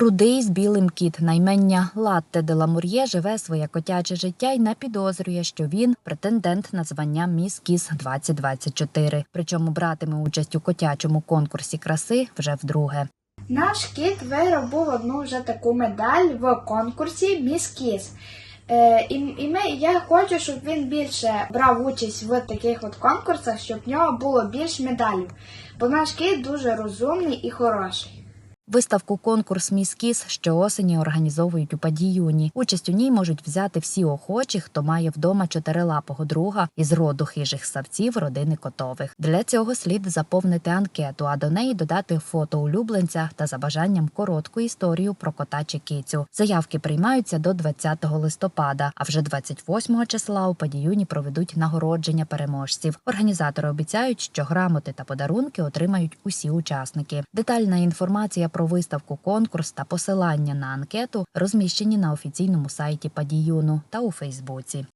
Рудий з білим кіт наймення Латте де Ламур'є живе своє котяче життя і не підозрює, що він претендент на звання Міс Кіс 2024. Причому братиме участь у котячому конкурсі краси вже вдруге. Наш кіт виробив одну вже таку медаль в конкурсі Міс Кіс. Е, і, і ми, я хочу, щоб він більше брав участь в таких от конкурсах, щоб в нього було більш медалів. Бо наш кіт дуже розумний і хороший. Виставку конкурс Міс Кіс щоосені організовують у Падіюні. Участь у ній можуть взяти всі охочі, хто має вдома чотирилапого друга із роду хижих савців родини котових. Для цього слід заповнити анкету, а до неї додати фото улюбленця та за бажанням коротку історію про кота чи кицю. Заявки приймаються до 20 листопада, а вже 28 числа у Падіюні проведуть нагородження переможців. Організатори обіцяють, що грамоти та подарунки отримають усі учасники. Детальна інформація про виставку, конкурс та посилання на анкету розміщені на офіційному сайті Падіюну та у Фейсбуці.